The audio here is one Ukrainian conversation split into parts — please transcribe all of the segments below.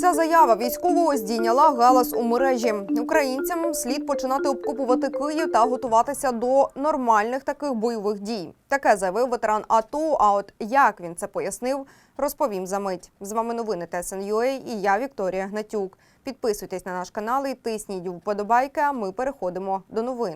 Ця заява військового здійняла галас у мережі. Українцям слід починати обкопувати Київ та готуватися до нормальних таких бойових дій. Таке заявив ветеран АТО. А от як він це пояснив, розповім за мить. З вами новини ТСНЮА і я Вікторія Гнатюк. Підписуйтесь на наш канал і тисніть вподобайки. А ми переходимо до новин.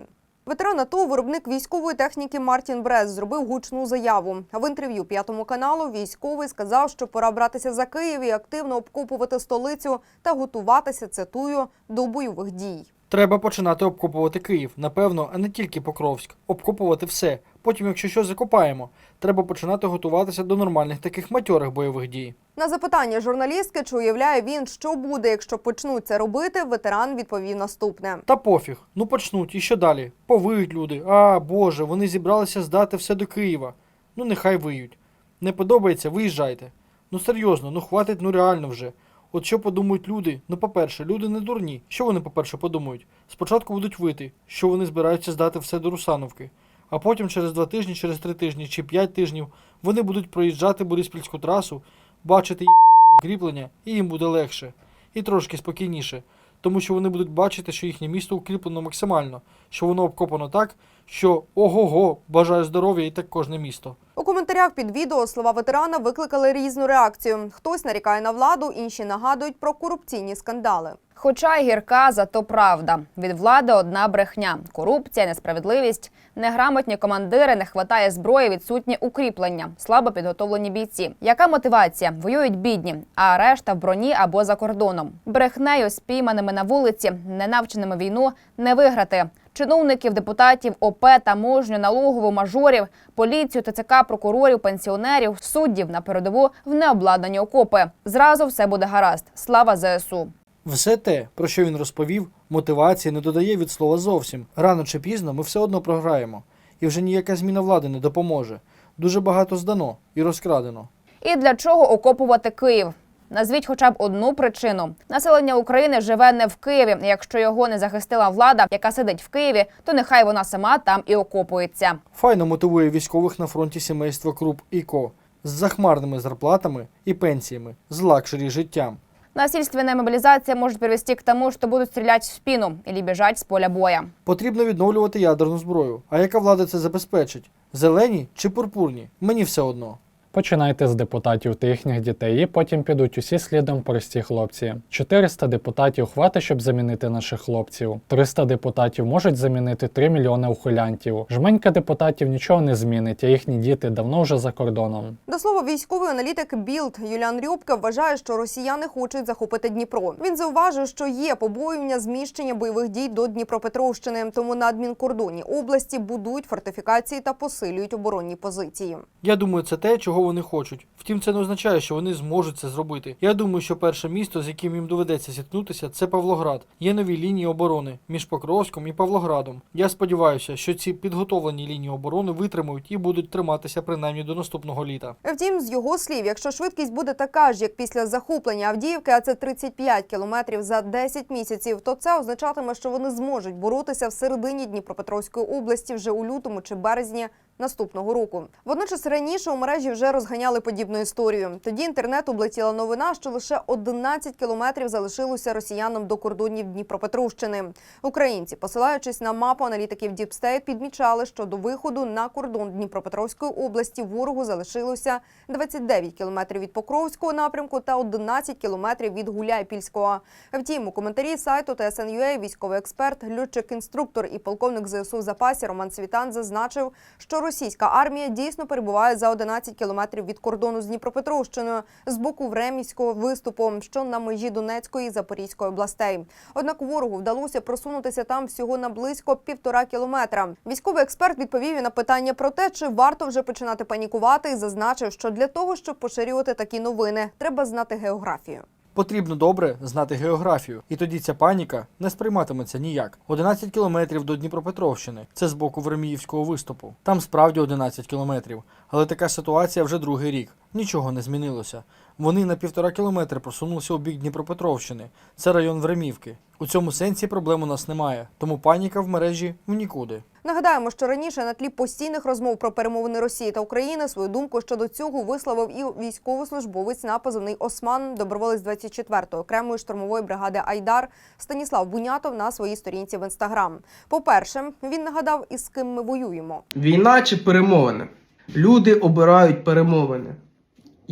Ветеран АТО, виробник військової техніки Мартін Брес зробив гучну заяву. В інтерв'ю п'ятому каналу військовий сказав, що пора братися за Київ і активно обкопувати столицю та готуватися, цитую, до бойових дій. Треба починати обкопувати Київ, напевно, а не тільки Покровськ. Обкопувати все. Потім, якщо що закопаємо, треба починати готуватися до нормальних таких матьорих бойових дій. На запитання журналістки, чи уявляє він, що буде, якщо почнуть це робити, ветеран відповів наступне. Та пофіг, ну почнуть, і що далі? Повиють люди. А, Боже, вони зібралися здати все до Києва. Ну нехай виють. Не подобається, виїжджайте. Ну серйозно, ну хватить, ну реально вже. От що подумають люди? Ну, по-перше, люди не дурні. Що вони, по-перше, подумають? Спочатку будуть вити, що вони збираються здати все до Русановки, а потім через два тижні, через три тижні чи п'ять тижнів вони будуть проїжджати Бориспільську трасу, бачити її укріплення, і їм буде легше. І трошки спокійніше. Тому що вони будуть бачити, що їхнє місто укріплено максимально, що воно обкопано так, що ого-го, бажаю здоров'я і так кожне місто. У коментарях під відео слова ветерана викликали різну реакцію. Хтось нарікає на владу, інші нагадують про корупційні скандали. Хоча й гірка, зато правда. Від влади одна брехня: корупція, несправедливість, неграмотні командири, не хватає зброї, відсутні укріплення, слабо підготовлені бійці. Яка мотивація? Воюють бідні, а решта в броні або за кордоном. Брехнею спійманими на вулиці, не навченими війну не виграти. Чиновників, депутатів, ОП, таможню, налогову, мажорів, поліцію, ТЦК, прокурорів, пенсіонерів, суддів на передову в необладнані окопи. Зразу все буде гаразд. Слава ЗСУ. Все те, про що він розповів, мотивації не додає від слова зовсім. Рано чи пізно ми все одно програємо. І вже ніяка зміна влади не допоможе. Дуже багато здано і розкрадено. І для чого окопувати Київ? Назвіть хоча б одну причину. Населення України живе не в Києві. Якщо його не захистила влада, яка сидить в Києві, то нехай вона сама там і окопується. Файно мотивує військових на фронті сімейства Круп і Ко з захмарними зарплатами і пенсіями, з лакшері життям. Насильственная мобилизация может привести к тому, что будут стрелять в спину или бежать с поля боя. Потрібно відновлювати ядерну зброю. А яка влада це забезпечить? Зелені чи пурпурні? Мені все одно. Починайте з депутатів та їхніх дітей, і потім підуть усі слідом прості хлопці. 400 депутатів хватить, щоб замінити наших хлопців. 300 депутатів можуть замінити 3 мільйони ухилянтів. Жменька депутатів нічого не змінить, а їхні діти давно вже за кордоном. До слова, військовий аналітик Білд Юліан Рюбка вважає, що росіяни хочуть захопити Дніпро. Він зауважив, що є побоювання зміщення бойових дій до Дніпропетровщини, тому на адмінкордоні області будують фортифікації та посилюють оборонні позиції. Я думаю, це те, чого вони хочуть. Втім, це не означає, що вони зможуть це зробити. Я думаю, що перше місто, з яким їм доведеться зіткнутися, це Павлоград. Є нові лінії оборони між Покровськом і Павлоградом. Я сподіваюся, що ці підготовлені лінії оборони витримають і будуть триматися принаймні до наступного літа. Втім, з його слів, якщо швидкість буде така ж, як після захоплення Авдіївки, а це 35 кілометрів за 10 місяців, то це означатиме, що вони зможуть боротися в середині Дніпропетровської області вже у лютому чи березні наступного року. Водночас раніше у мережі вже розганяли подібну історію. Тоді інтернет облетіла новина, що лише 11 кілометрів залишилося росіянам до кордонів Дніпропетровщини. Українці, посилаючись на мапу аналітиків State, підмічали, що до виходу на кордон Дніпропетровської області ворогу залишилося 29 кілометрів від Покровського напрямку та 11 кілометрів від Гуляйпільського. Втім, у коментарі сайту TSN.ua військовий експерт, льотчик-інструктор і полковник ЗСУ в запасі Роман Світан зазначив, що російська армія дійсно перебуває за 11 кілометрів від кордону з Дніпропетровщиною з боку Времівського виступу, що на межі Донецької і Запорізької областей. Однак ворогу вдалося просунутися там всього на близько півтора кілометра. Військовий експерт відповів на питання про те, чи варто вже починати панікувати, і зазначив, що для того, щоб поширювати такі новини, треба знати географію. Потрібно добре знати географію, і тоді ця паніка не сприйматиметься ніяк. 11 кілометрів до Дніпропетровщини. Це з боку Верміївського виступу. Там справді 11 кілометрів. Але така ситуація вже другий рік. Нічого не змінилося. Вони на півтора кілометри просунулися у бік Дніпропетровщини. Це район Времівки. У цьому сенсі проблем у нас немає, тому паніка в мережі в нікуди. Нагадаємо, що раніше на тлі постійних розмов про перемовини Росії та України свою думку щодо цього висловив і військовослужбовець на позивний Осман, доброволець 24-ї окремої штурмової бригади Айдар Станіслав Бунятов на своїй сторінці в інстаграм. По-перше, він нагадав, із ким ми воюємо. Війна чи перемовини? Люди обирають перемовини.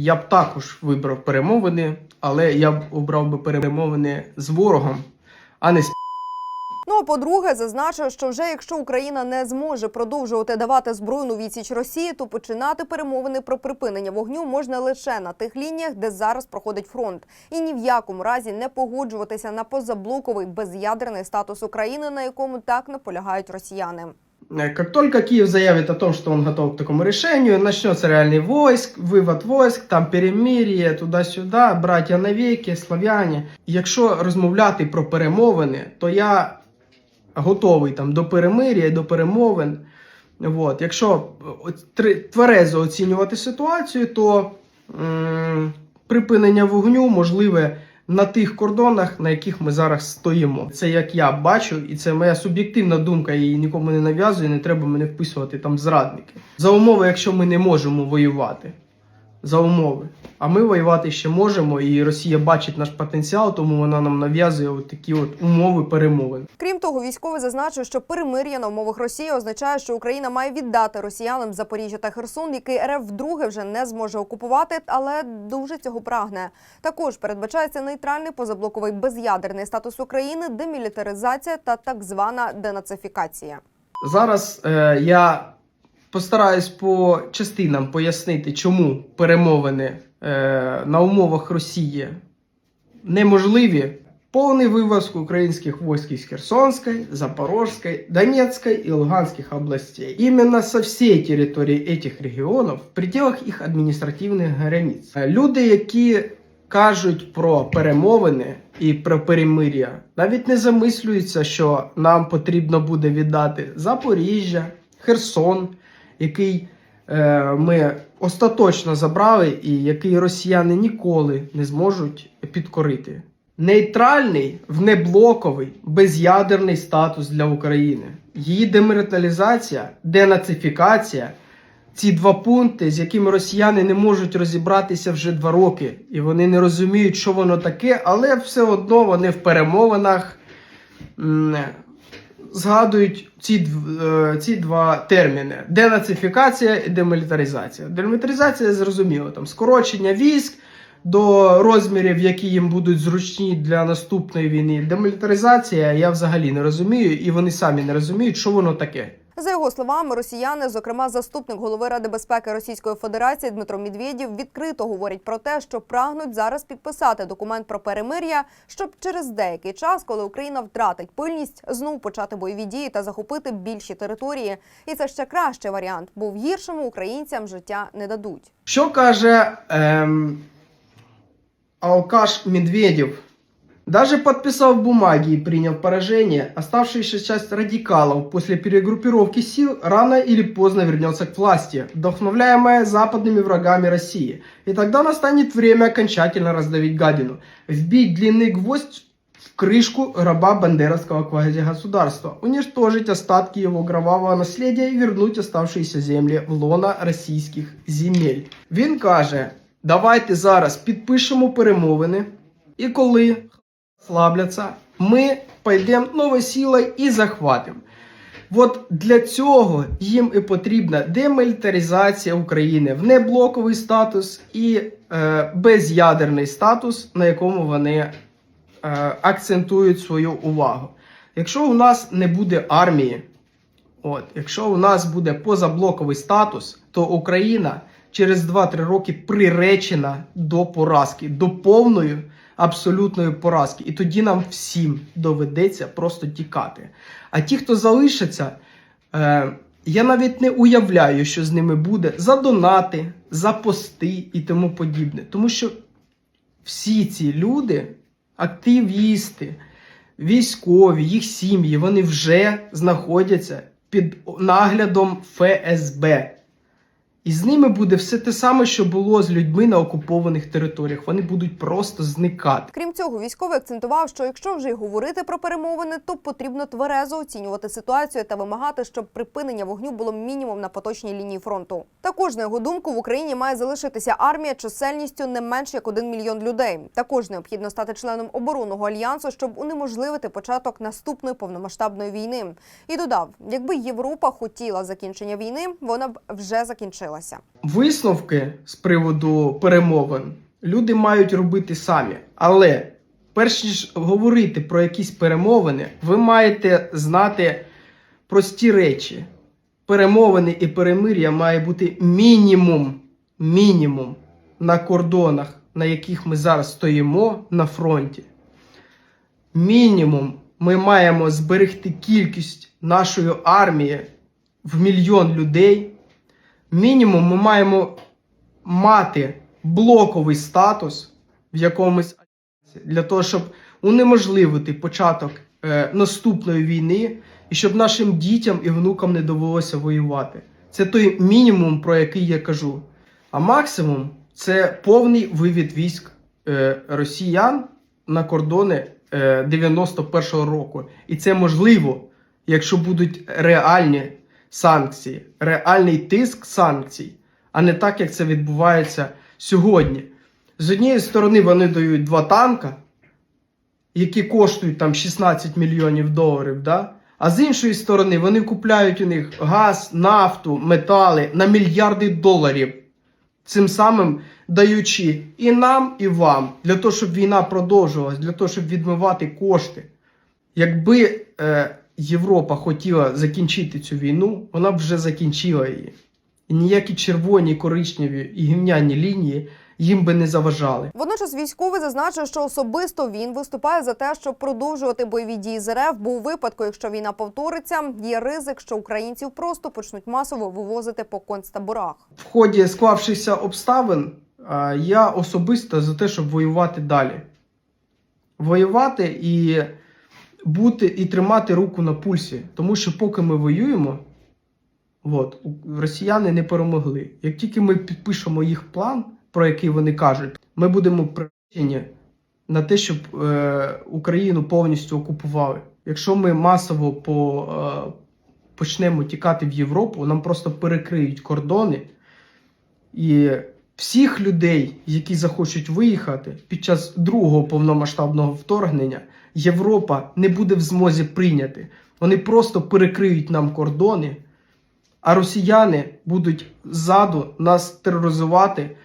Я б також вибрав перемовини, але я б обрав би перемовини з ворогом, а не з Ну а по-друге, зазначив, що вже якщо Україна не зможе продовжувати давати збройну відсіч Росії, то починати перемовини про припинення вогню можна лише на тих лініях, де зараз проходить фронт, і ні в якому разі не погоджуватися на позаблоковий без'ядерний статус України, на якому так наполягають росіяни. Э, Как только Киев заявит о том, что он готов к такому решению, начнется реальный войск, вывод войск, там перемирие, туди-сюди, браття навіки, славяні. Якщо розмовляти про перемовини, то я готовий там до перемир'я, до перемовин. От. Якщо е, тр- тверезо оцінювати ситуацію, то м, припинення вогню можливе на тих кордонах, на яких ми зараз стоїмо. Це як я бачу, і це моя суб'єктивна думка, її нікому не нав'язую, не треба мене вписувати там зрадники. За умови, якщо ми не можемо воювати. За умови. А ми воювати ще можемо, і Росія бачить наш потенціал, тому вона нам нав'язує от такі от умови перемовин. Крім того, військовий зазначив, що перемир'я на умовах Росії означає, що Україна має віддати росіянам Запоріжжя та Херсон, який РФ вдруге вже не зможе окупувати, але дуже цього прагне. Також передбачається нейтральний позаблоковий без'ядерний статус України, демілітаризація та так звана денацифікація. Зараз е, я постараюсь по частинам пояснити, чому перемовини е, на умовах Росії неможливі. Повний вивоз українських войск из Херсонской, Запорожской, Донецкой и Луганских областей. Именно со всей территории этих регионов в пределах їх адміністративних границь. Е, Люди, які кажуть про перемовини і про перемир'я, навіть не замислюються, що нам потрібно буде віддати Запоріжжя, Херсон, який е, ми остаточно забрали, і який росіяни ніколи не зможуть підкорити. Нейтральний, внеблоковий, без'ядерний статус для України. Її демилітаризація, денацифікація ці два пункти, з якими росіяни не можуть розібратися вже два роки, і вони не розуміють, що воно таке, але все одно вони в перемовинах згадують ці, е, ці два терміни: денацифікація і демілітаризація. Демілітаризація зрозуміло, там скорочення військ. До розмірів, які їм будуть зручні для наступної війни, демілітаризація я взагалі не розумію, і вони самі не розуміють, що воно таке. За його словами, росіяни, зокрема заступник голови Ради безпеки Російської Федерації Дмитро Медведєв, відкрито говорять про те, що прагнуть зараз підписати документ про перемир'я, щоб через деякий час, коли Україна втратить пильність, знову почати бойові дії та захопити більші території. І це ще кращий варіант, бо в гіршому українцям життя не дадуть. Що каже ем, алкаш Медведев? Даже подписав бумаги и принял поражение, оставшаяся часть радикалов после перегруппировки сил рано или поздно вернется к власти, вдохновляемая западными врагами России. И тогда настанет время окончательно раздавить гадину, вбить длинный гвоздь в крышку гроба бандеровского квазигосударства, уничтожить остатки его кровавого наследия и вернуть оставшиеся землі в лона російських земель. Він каже: давайте зараз підпишемо перемовини, і коли слабляться, ми пойдемо новою силою і захватимо. От для цього їм і потрібна демілітаризація України, внеблоковий статус і е, без'ядерний статус, на якому вони е, акцентують свою увагу. Якщо у нас не буде армії, от, якщо у нас буде позаблоковий статус, то Україна через 2-3 роки приречена до поразки, до повної абсолютної поразки. І тоді нам всім доведеться просто тікати. А ті, хто залишаться, е, я навіть не уявляю, що з ними буде за донати, за пости і тому подібне. Тому що всі ці люди, активісти, військові, їх сім'ї, вони вже знаходяться під наглядом ФСБ. І з ними буде все те саме, що було з людьми на окупованих територіях. Вони будуть просто зникати. Крім цього, військовий акцентував, що якщо вже й говорити про перемовини, то потрібно тверезо оцінювати ситуацію та вимагати, щоб припинення вогню було мінімум на поточній лінії фронту. Також на його думку в Україні має залишитися армія чисельністю не менш як один мільйон людей. Також необхідно стати членом оборонного альянсу, щоб унеможливити початок наступної повномасштабної війни. І додав, якби Європа хотіла закінчення війни, вона б вже закінчилася. Висновки з приводу перемовин люди мають робити самі. Але перш ніж говорити про якісь перемовини, ви маєте знати прості речі. Перемовини і перемир'я має бути мінімум, мінімум на кордонах, на яких ми зараз стоїмо на фронті. Мінімум ми маємо зберегти кількість нашої армії в мільйон людей. Мінімум ми маємо мати блоковий статус в якомусь для того, щоб унеможливити початок е, наступної війни і щоб нашим дітям і внукам не довелося воювати. Це той мінімум, про який я кажу. А максимум це повний вивід військ е, росіян на кордони е, 91-го року. І це можливо, якщо будуть реальні санкції, реальний тиск санкцій, а не так, як це відбувається сьогодні. З однієї сторони, вони дають два танка, які коштують там 16 мільйонів доларів, да? а з іншої сторони, вони купляють у них газ, нафту, метали на мільярди доларів. Цим самим даючи і нам, і вам, для того, щоб війна продовжувалась, для того, щоб відмивати кошти. Якби е, Європа хотіла закінчити цю війну, вона б вже закінчила її. І ніякі червоні, коричневі і гімняні лінії їм би не заважали. Водночас військовий зазначив, що особисто він виступає за те, щоб продовжувати бойові дії з РФ, бо у випадку, якщо війна повториться, є ризик, що українців просто почнуть масово вивозити по концтаборах. В ході склавшихся обставин я особисто за те, щоб воювати далі. Воювати і бути і тримати руку на пульсі. Тому що поки ми воюємо, от, росіяни не перемогли. Як тільки ми підпишемо їх план, про який вони кажуть, ми будемо причині на те, щоб е, Україну повністю окупували. Якщо ми масово по, е, почнемо тікати в Європу, нам просто перекриють кордони. І всіх людей, які захочуть виїхати під час другого повномасштабного вторгнення, Європа не буде в змозі прийняти. Вони просто перекриють нам кордони, а росіяни будуть ззаду нас тероризувати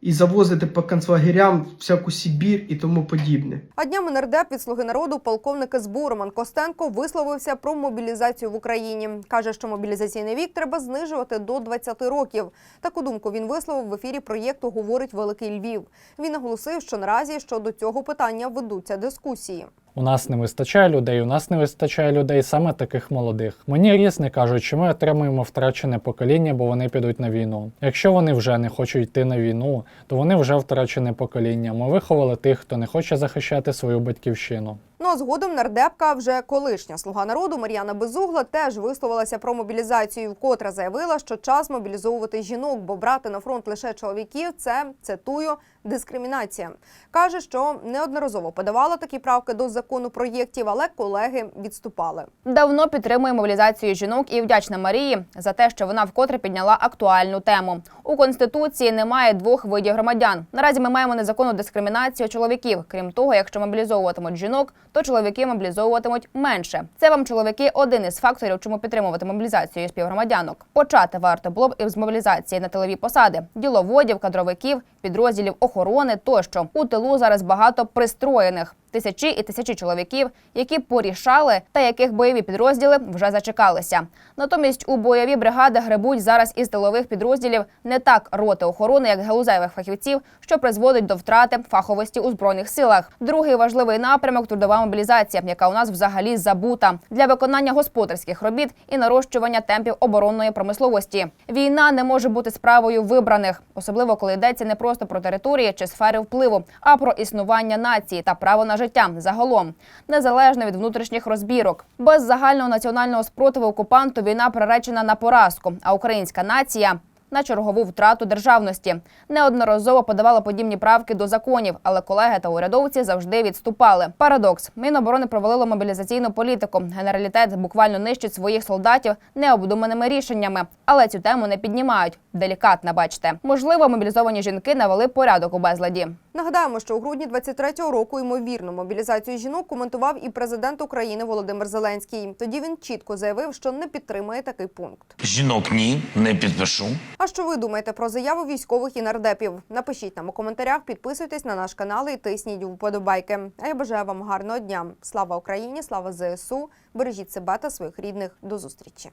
і завозити по концлагерям всяку Сибір і тому подібне. А днями нардеп від слуги народу полковник СБУ Роман Костенко висловився про мобілізацію в Україні. каже, що мобілізаційний вік треба знижувати до 20 років. Таку думку він висловив в ефірі проєкту Говорить Великий Львів. Він наголосив, що наразі щодо цього питання ведуться дискусії. У нас не вистачає людей, у нас не вистачає людей саме таких молодих. Мені різне кажуть, що ми отримуємо втрачене покоління, бо вони підуть на війну. Якщо вони вже не хочуть йти на війну, то вони вже втрачене покоління. Ми виховали тих, хто не хоче захищати свою батьківщину. Ну а згодом нардепка, вже колишня слуга народу Мар'яна Безугла, теж висловилася про мобілізацію, вкотре заявила, що час мобілізовувати жінок, бо брати на фронт лише чоловіків це цитую дискримінація. каже, що неодноразово подавала такі правки до закону проєктів, але колеги відступали. Давно підтримує мобілізацію жінок і вдячна Марії за те, що вона вкотре підняла актуальну тему. У конституції немає двох видів громадян. Наразі ми маємо незаконну дискримінацію чоловіків. Крім того, якщо мобілізовуватимуть жінок, то чоловіки мобілізовуватимуть менше. Це вам чоловіки один із факторів, чому підтримувати мобілізацію співгромадянок. Почати варто було б і з мобілізації на тилові посади, діловодів, кадровиків, підрозділів охорони тощо. У тилу зараз багато пристроєних. Тисячі і тисячі чоловіків, які порішали та яких бойові підрозділи вже зачекалися. Натомість у бойові бригади гребуть зараз із тилових підрозділів не так роти охорони, як галузевих фахівців, що призводить до втрати фаховості у збройних силах. Другий важливий напрямок трудова мобілізація, яка у нас взагалі забута для виконання господарських робіт і нарощування темпів оборонної промисловості. Війна не може бути справою вибраних, особливо коли йдеться не просто про території чи сфери впливу, а про існування нації та право на життя загалом, незалежно від внутрішніх розбірок. Без загального національного спротиву окупанту війна приречена на поразку. А українська нація на чергову втрату державності. Неодноразово подавали подібні правки до законів, але колеги та урядовці завжди відступали. Парадокс: Міноборони провалило мобілізаційну політику. Генералітет буквально нищить своїх солдатів необдуманими рішеннями, але цю тему не піднімають. Делікатна, бачите. Можливо, мобілізовані жінки навели порядок у безладі. Нагадаємо, що у грудні 23-го року ймовірну мобілізацію жінок коментував і президент України Володимир Зеленський. Тоді він чітко заявив, що не підтримує такий пункт. Жінок ні, не підпишу. А що ви думаєте про заяву військових і нардепів? Напишіть нам у коментарях, підписуйтесь на наш канал і тисніть вподобайки. А я бажаю вам гарного дня. Слава Україні! Слава ЗСУ! Бережіть себе та своїх рідних. До зустрічі!